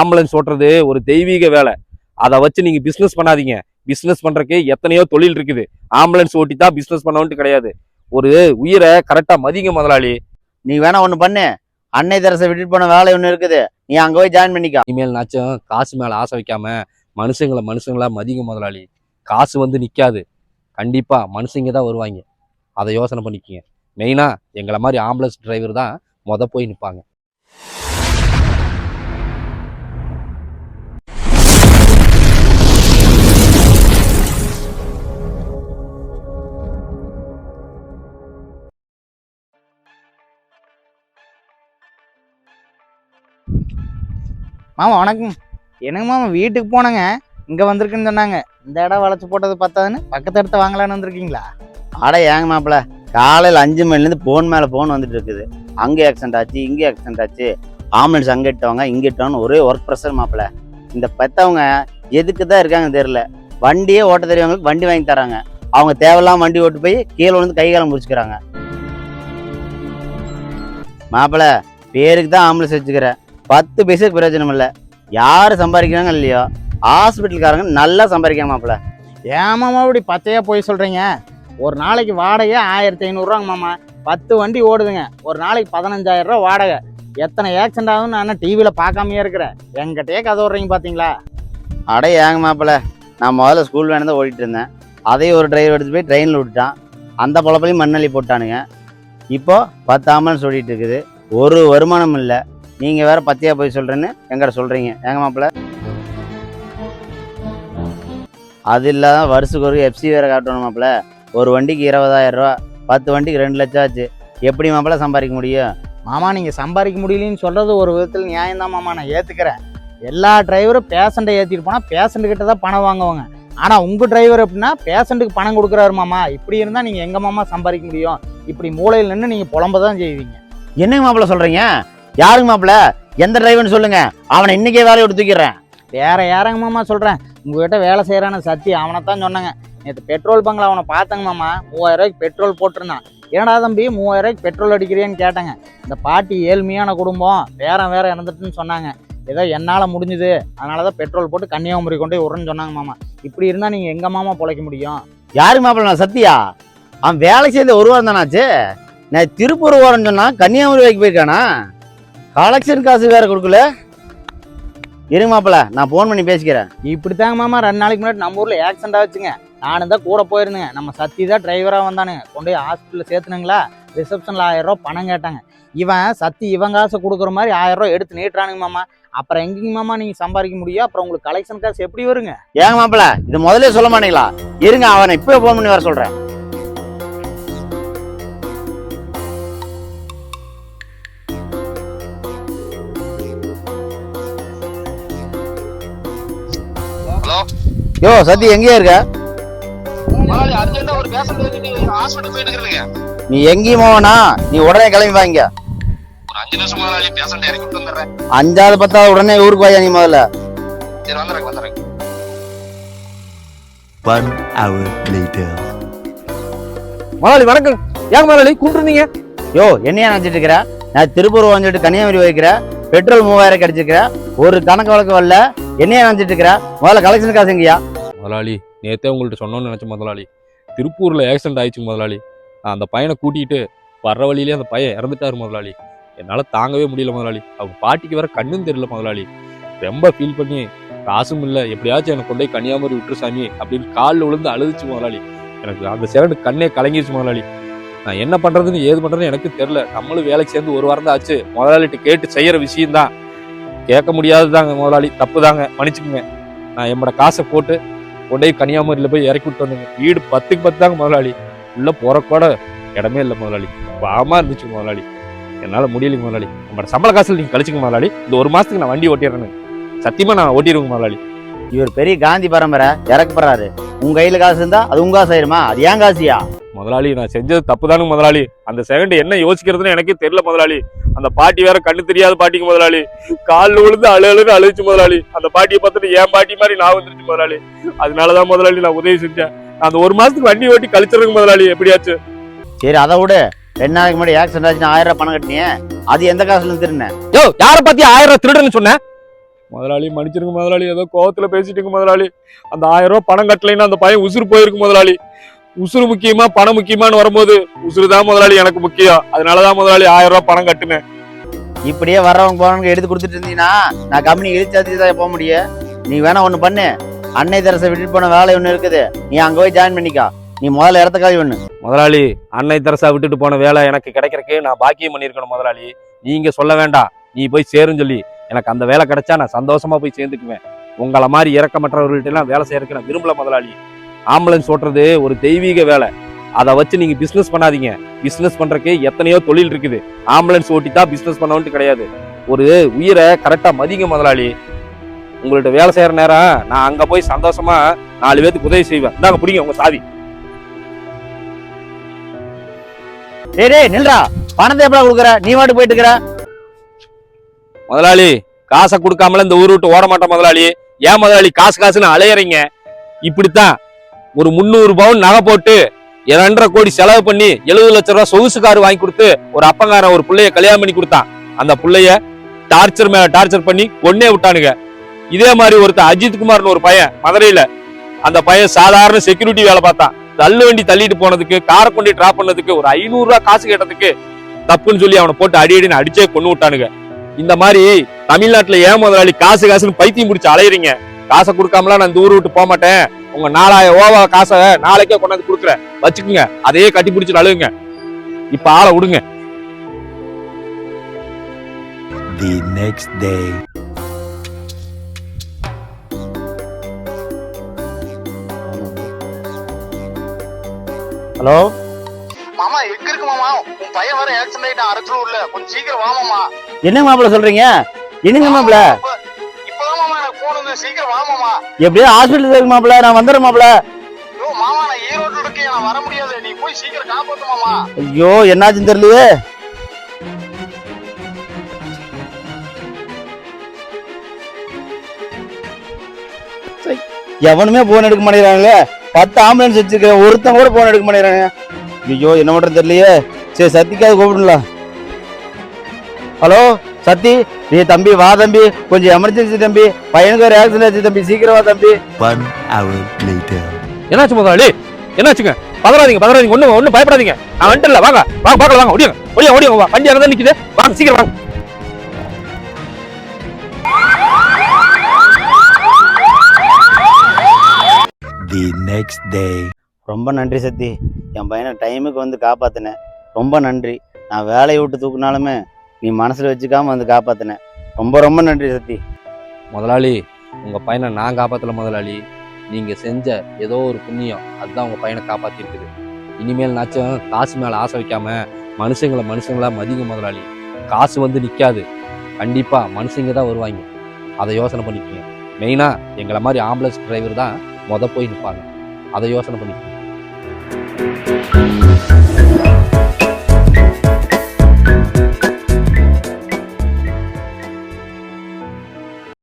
Ambulance ஓட்டுறது ஒரு தெய்வீக வேலை. அதை வச்சு நீங்க பிசினஸ் பண்ணாதீங்க. பிசினஸ் பண்றதுக்கு எத்தனையோ தொழில் இருக்குது. ஆம்புலன்ஸ் ஓட்டி தான் பிசினஸ் பண்ணவன்ட்டு கிடையாது. ஒரு உயிரை கரெக்டா மதிங்க முதலாளி. நீ வேணா ஒண்ணு பண்ணு. அன்னை தெரசை விட்டுட்டு போன வேலை ஒண்ணு இருக்குது. நீ அங்க போய் ஜாயின் பண்ணிக்கோ. இனிமேல் நாச்சும் காசு மேல ஆசை வைக்காம மனுஷங்களை மனுஷங்களா மதிங்க முதலாளி. காசு வந்து நிக்காது. கண்டிப்பா மனுஷங்க தான் வருவாங்க. அதை யோசனை பண்ணிக்கங்க. மெயினா எங்களை மாதிரி ஆம்புலன்ஸ் டிரைவர் தான் மொத போய் நிப்பாங்க. மாமா வணக்கம். எனக்கு மாமா வீட்டுக்கு போனேங்க. இங்கே வந்திருக்குன்னு சொன்னாங்க. இந்த இடம் வளைச்சு போட்டது பத்தாதுன்னு பக்கத்து இடத்த வாங்கலான்னு வந்திருக்கீங்களா? அட ஏங்க மாப்பிள காலையில் அஞ்சு மணிலேருந்து ஃபோன் மேலே ஃபோன் வந்துட்டு இருக்குது. அங்கே ஆக்சிடென்ட் ஆச்சு இங்கே ஆக்சிடென்ட் ஆச்சு. ஆம்புலன்ஸ் அங்கே இட்டவங்க இங்கே இட்டவங்க ஒரே ஒர்க் ப்ரெஷர் மாப்பிள. இந்த பெத்தவங்க எதுக்கு தான் இருக்காங்க தெரியல. வண்டியே ஓட்ட தெரியவங்களுக்கு வண்டி வாங்கி தராங்க. அவங்க தேவையில்லாம வண்டி ஓட்டு போய் கீழே விழுந்து கை காலம் முடிச்சுக்கிறாங்க. மாப்பிள பேருக்கு தான் ஆம்புலன்ஸ் வச்சுக்கிறேன். பத்து பைசாக்கு பிரயோஜனம் இல்லை யார் சம்பாதிக்கிறாங்க இல்லையோ ஹாஸ்பிட்டல்காரங்க நல்லா சம்பாதிக்கிறாங்க மாப்பிள. ஏன் மாமா இப்படி பச்சையாக போய் சொல்கிறீங்க ஒரு நாளைக்கு வாடகை ஆயிரத்தி ஐநூறுரூவாங்க மாமா. பத்து வண்டி ஓடுதுங்க. ஒரு நாளைக்கு பதினஞ்சாயிரம் ரூபா வாடகை. எத்தனை ஆக்சிடென்ட் ஆகுதுன்னு நான் டிவியில் பார்க்காமையே இருக்கிறேன் எங்கிட்டயே கதை விட்றீங்க பார்த்தீங்களா அட ஏங்க மாப்பிள நான் முதல்ல ஸ்கூல் வேணும் தான் ஓடிட்டு இருந்தேன். அதையும் ஒரு டிரைவர் எடுத்து போய் ட்ரெயினில் விட்டுட்டான். அந்த பொழப்பையும் மண்ணள்ளி போட்டானுங்க. இப்போ பத்து ஆம்புலன்ஸ் ஓடிட்டு இருக்குது. ஒரு வருமானம் இல்லை. நீங்கள் வேற பத்தியா போய் சொல்கிறேன்னு எங்கிட்ட சொல்கிறீங்க ஏங்க மாப்பிள அது இல்லாத வருஷத்துக்கு ஒரு எஃப்சி வேற காட்டணும் மாப்பிள ஒரு வண்டிக்கு இருபதாயிரம் ரூபா பத்து வண்டிக்கு ரெண்டு லட்சம் ஆச்சு. எப்படி மாப்பிள சம்பாதிக்க முடியும்? மாமா நீங்கள் சம்பாதிக்க முடியலன்னு சொல்கிறது ஒரு விதத்தில் நியாயம்தான் மாமா. நான் ஏற்றுக்கிறேன் எல்லா டிரைவரும் பேஷண்ட்டை ஏற்றிட்டு போனால் பேஷண்ட் கிட்ட தான் பணம் வாங்குவாங்க. ஆனால் உங்கள் டிரைவர் எப்படின்னா பேஷண்ட்டுக்கு பணம் கொடுக்குறாரு மாமா. இப்படி இருந்தால் நீங்கள் எங்கள் மாமா சம்பாதிக்க முடியும்? இப்படி மூலையில் நின்று நீங்கள் புலம்ப தான் செய்வீங்க. என்னங்க மாப்பிள சொல்கிறீங்க யாருங்க மாப்பிள எந்த டிரைவர்னு சொல்லுங்க. அவனை இன்னைக்கே வேலையை விட்டு தூக்கிடுறேன். வேற யாரங்க மாமா சொல்கிறேன் உங்ககிட்ட வேலை செய்கிறான சத்தி அவனை தான் சொன்னாங்க. நேற்று பெட்ரோல் பங்கில் அவனை பார்த்தங்க மாமா. மூவாயிரம் ரூபாய்க்கு பெட்ரோல் போட்டிருந்தான். ஏடா தம்பி மூவாயிரம் ரூபாய்க்கு பெட்ரோல் அடிக்கிறியான்னு கேட்டாங்க. இந்த பாட்டி ஏழ்மையான குடும்பம் பேரன் வேற இறந்துட்டுன்னு சொன்னாங்க. ஏதோ என்னால் முடிஞ்சுது. அதனால தான் பெட்ரோல் போட்டு கன்னியாகுமரி கொண்டு போய் விட்றேன்னு சொன்னாங்க மாமா. இப்படி இருந்தால் நீங்கள் எங்கள் மாமா பொழைக்க முடியும்? யாருக்கு மாப்பிள்ள நான் சத்தியா? அவன் வேலை செய்து ஒரு வாரம் தானாச்சு. நான் திருப்பூர் ஓரன்னு சொன்னா கன்னியாகுமரி வரைக்கும் போயிருக்கானா? கலெக்ஷன் காசு வேற கொடுக்கல. இருங்க மாப்பிள்ள நான் ஃபோன் பண்ணி பேசிக்கிறேன். இப்படி தாங்க மாமா ரெண்டு நாளைக்கு முன்னாடி நம்ம ஊரில் ஆக்சிடென்ட் ஆச்சுங்க நானும் தான் கூட போயிருந்தேங்க. நம்ம சத்தி தான் டிரைவராக வந்தானுங்க. கொண்டு போய் ஹாஸ்பிட்டலில் சேர்த்துனுங்களா? ரிசப்ஷனில் ஆயிரம் ரூபா பணம் கேட்டாங்க. இவன் சத்தி இவன் காசை கொடுக்குற மாதிரி ஆயிரம் ரூபா எடுத்து நீட்டுறானுங்க மாமா. அப்புறம் எங்கேங்க மாமா நீங்கள் சம்பாதிக்க முடியும்? அப்புறம் உங்களுக்கு கலெக்ஷன் காசு எப்படி வருங்க? ஏங்க மாப்பிள்ள இது முதல்ல சொல்ல மாட்டீங்களா? இருங்க அவனை இப்பவே ஃபோன் பண்ணி வர சொல்றேன். யோ சத்தி எங்கேயா இருக்க? நீ எங்கேயும் போவனா நீ உடனே கிளம்பி வாங்க அஞ்சாவது பத்தாவது உடனே ஊருக்கு வாயா நீ முதல்ல. முதலாளி வணக்கம். ஏன் முதலாளி கூப்பிட்டுருந்தீங்க யோ என்னையா நினைச்சிட்டு இருக்கிற? நான் திருப்பூர் வந்துட்டு கன்னியாகுமரி போய்க்கிறேன் பெட்ரோல் மூவாயிரம் கிடைச்சிருக்கிற? ஒரு கணக்கு வழக்கு வரல. என்னையா நினைச்சிட்டு இருக்கிற? முதல்ல கலெக்ஷன் காசு எங்கயா? முதலாளி. நேற்றே உங்கள்ட்ட சொன்னோன்னு நினச்சேன் முதலாளி. திருப்பூரில் ஆக்சிடென்ட் ஆயிடுச்சு முதலாளி. அந்த பையனை கூட்டிகிட்டு வர்ற வழியிலே அந்த பையன் இறந்துட்டார் முதலாளி. என்னால் தாங்கவே முடியல முதலாளி. அவங்க பாட்டிக்கு வேற கண்ணும் தெரியல முதலாளி. ரொம்ப ஃபீல் பண்ணி காசும் இல்லை. எப்படியாச்சும் எனக்கு கொண்டு போய் கன்னியாகுமரி விட்டுரு சாமி அப்படின்னு காலில் விழுந்து அழுதுச்சு முதலாளி. எனக்கு அந்த செகண்ட் கண்ணே கலங்கிருச்சு முதலாளி. நான் என்ன பண்ணுறதுன்னு ஏது பண்ணுறதுன்னு எனக்கு தெரில நம்மளும் வேலைக்கு சேர்ந்து ஒரு வாரம் தான் ஆச்சு. முதலாளிட்டு கேட்டு செய்கிற விஷயம்தான். கேட்க கேட்க முடியாதுதாங்க முதலாளி. தப்பு தாங்க மன்னிச்சுக்குங்க. நான் என்னோட காசை போட்டு கொண்டு போய் போய் இறக்கி விட்டு வந்தேங்க. வீடு பத்துக்கு பத்து தாங்க முதலாளி. உள்ளே போகிறக்கூட இடமே இல்லை முதலாளி. பாமா இருந்துச்சு முதலாளி. என்னால் முடியலைங்க முதலாளி. நம்மளோட சம்பள காசில் நீங்கள் கழிச்சுங்க முதலாளி. இந்த ஒரு மாதத்துக்கு நான் வண்டி ஓட்டிடுறேன்னு. சத்தியமாக நான் ஓட்டிடுவேங்க முதலாளி. இவர் பெரிய காந்தி பரம்பரை இறக்கப்படுறாரு. உங்க கையில் காசு இருந்தா அது உங்க காசு ஆயிருமா? அது ஏன் காசியா? முதலாளி நான் செஞ்சது தப்பு தானுங்க முதலாளி. அந்த செகண்ட் என்ன யோசிக்கிறதுன்னு எனக்கே தெரியல முதலாளி. அந்த பாட்டி வேற கண்ணு தெரியாத பாட்டிக்கு முதலாளி. காலில் விழுந்து அழு அழுன்னு அழுச்சு முதலாளி. அந்த பாட்டியை பார்த்துட்டு என் பாட்டி மாதிரி நான் வந்துருச்சு முதலாளி. அதனாலதான் முதலாளி நான் உதவி செஞ்சேன். நான் அந்த ஒரு மாசத்துக்கு வண்டி ஓட்டி கழிச்சிருங்க முதலாளி எப்படியாச்சும் சரி அதை விடு. ரெண்டு நாளைக்கு முன்னாடி ஆக்சிடென்ட் ஆச்சு நான் ஆயிரம் ரூபாய் பணம் கட்டினேன் அது எந்த காசுல திருந்தேன் யோ யார பத்தி ஆயிரம் ரூபாய் திருடுன்னு சொன்ன? முதலாளி மன்னிச்சிருங்க முதலாளி. ஏதோ கோவத்துல பேசிட்டுங்க முதலாளி. அந்த ஆயிரம் ரூபாய் பணம் கட்டலைன்னா அந்த பையன் உசுறு போயிருக்கு முதலாளி. உசுறு முக்கியமா பணம் முக்கியமான்னு வரும்போது உசுறு தான் முதலாளி எனக்கு முக்கியம். அதனாலதான் முதலாளி ஆயிரம் ரூபாய் பணம் கட்டுனேன். இப்படியே வர்றவங்க போறவங்க எடுத்து கொடுத்துட்டு இருந்தீங்கன்னா நான் கம்பெனி இழுச்சாத்தி தான் போக முடியும். நீ வேணா ஒன்று பண்ணு. அன்னை தரசை விட்டுட்டு போன வேலை ஒன்று இருக்குது. நீ அங்கே போய் ஜாயின் பண்ணிக்கோ. நீ முதல்ல இடத்த காலி ஒன்று முதலாளி அன்னை தரசா விட்டுட்டு போன வேலை எனக்கு கிடைக்கிறக்கு நான் பாக்கியம் பண்ணியிருக்கணும் முதலாளி. நீங்க சொல்ல வேண்டாம். நீ போய் சேருன்னு சொல்லி. எனக்கு அந்த வேலை கிடைச்சா நான் சந்தோஷமா போய் சேர்ந்துக்குவேன். உங்களை மாதிரி இறக்கமற்றவர்கள்ட்ட எல்லாம் வேலை செய்யறதுக்கு நான் விரும்பல முதலாளி. ஆம்புலன்ஸ் ஓட்டுறது ஒரு தெய்வீக வேலை. அதை வச்சு நீங்க பிசினஸ் பண்ணாதீங்க. பிசினஸ் பண்றதுக்கு எத்தனையோ தொழில் இருக்குது. ஆம்புலன்ஸ் ஓட்டி தான் பிசினஸ் பண்ணவன்ட்டு கிடையாது. ஒரு உயிரை கரெக்டா மதிங்க முதலாளி. உங்கள்ட்ட வேலை செய்யற நேரம் நான் அங்க போய் சந்தோஷமா நாலு பேத்துக்கு உதவி செய்வேன். இந்தாங்க பிடிங்க உங்க சாவி. டேய் டேய் நில்றா. பணத்தை எப்படா கொடுக்குற? நீ வாட்டு போயிட்டு இருக்கிற? முதலாளி காசை கொடுக்காமல இந்த ஊர் விட்டு ஓட மாட்டேன் முதலாளி. ஏன் முதலாளி காசு காசுன்னு அலையறீங்க. இப்படித்தான். ஒரு முந்நூறு பவுன் நகை போட்டு இரண்டரை கோடி செலவு பண்ணி எழுபது லட்ச ரூபாய் சொகுசு கார் வாங்கி கொடுத்து ஒரு அப்பங்காரன் ஒரு பிள்ளைய கல்யாணம் பண்ணி கொடுத்தான். அந்த பிள்ளைய டார்ச்சர் மேல டார்ச்சர் பண்ணி கொன்னே விட்டானுங்க. இதே மாதிரி ஒருத்தன் அஜித் குமார்னு ஒரு பையன் மதுரையில அந்த பையன் சாதாரண செக்யூரிட்டி வேலை பார்த்தான். தள்ளு வண்டி தள்ளிட்டு போனதுக்கு காரை கொண்டு டிராப் பண்ணதுக்கு ஒரு ஐநூறு ரூபாய் காசு கேட்டதுக்கு தப்புன்னு சொல்லி அவனை போட்டு அடி அடின்னு அடிச்சே கொண்டு விட்டானுங்க. இந்த மாதிரி தமிழ்நாட்டுல ஏன் முதலாளி காசு காசுன்னு பைத்தியம் பிடிச்சி அலையிறீங்க? காசை கொடுக்காமலாம் நான் இந்த ஊர் விட்டு போக மாட்டேன் உங்க நாலாயிரம் ஓவா காசை நாளைக்கே கொண்டாந்து கொடுக்குறேன். வச்சுக்குங்க. அதையே கட்டி பிடிச்சி அழுகுங்க இப்ப ஆளை விடுங்க. The next day. ஹலோ? மாமா எங்க இருக்கு மாமா? உன் பையன் வர ஆக்சிடென்ட் ஆயிட்டான். அரச்சூர்ல கொஞ்சம் சீக்கிரம் வா மாமா. என்னங்க மாப்பிள்ள சொல்றீங்க? என்னங்க மாப்பிள்ள. சீக்கிரம் வா மாமா. எப்படியோ ஹாஸ்பிட்டல் இருக்கு மாப்பிள்ள நான் வந்துடுறேன் மாப்பிள்ள. ஐயோ மாமா நான் ஈரோட்ல இருக்கேன் நான் வர முடியாது. நீ போய் சீக்கிரம் காப்பாத்து மாமா. ஐயோ என்னாச்சுன்னு தெரியலையே. சை, எவனுமே போன் எடுக்க மாட்டேங்கிறாங்களே பத்து ஆம்புலன்ஸ் வச்சிருக்கேன் ஒருத்தன் கூட போன் எடுக்க மாட்டேங்கிறாங்க ஐயோ என்ன பண்றது தெரியலையே. சரி சத்திக்காது கூப்பிடலாம் ஹலோ? சத்தி நீ தம்பி வா தம்பி. கொஞ்சம் எமர்ஜென்சி தம்பி. பையனுக்கு ஒரு ஆக்சிடென்ட் ஆச்சு தம்பி. சீக்கிரம் வா தம்பி. One hour later. என்னாச்சு முதலாளி? என்னாச்சுங்க? பதறாதீங்க பதறாதீங்க. ஒண்ணு ஒண்ணு பயப்படாதீங்க. நான் வந்துட்டல வாங்க வாங்க பார்க்கலாம் வாங்க. ஓடியாங்க ஓடியா ஓடியாங்க வா வண்டி அங்கே தான் நிக்குது. வாங்க சீக்கிரம் வாங்க. The next day. ரொம்ப நன்றி சத்தி. என் பையனை டைமுக்கு வந்து காப்பாத்தினேன். ரொம்ப நன்றி. நான் வேலையை விட்டு தூக்குனாலுமே நீ மனசில் வச்சுக்காம வந்து காப்பாற்றின ரொம்ப ரொம்ப நன்றி சத்தி. முதலாளி உங்கள் பையனை நான் காப்பாற்றல முதலாளி. நீங்கள் செஞ்ச ஏதோ ஒரு புண்ணியம் அதுதான் உங்கள் பையனை காப்பாற்றிருக்குது இனிமேல் நாச்சும் காசு மேலே ஆசை வைக்காம மனுஷங்களை மனுஷங்களாக மதிங்க முதலாளி. காசு வந்து நிற்காது கண்டிப்பாக மனுஷங்க தான் வருவாங்க. அதை யோசனை பண்ணிக்கோங்க. மெயினாக எங்களை மாதிரி ஆம்புலன்ஸ் டிரைவர் தான் மொதல் போய் நிற்பாங்க அதை யோசனை பண்ணிக்கோங்க.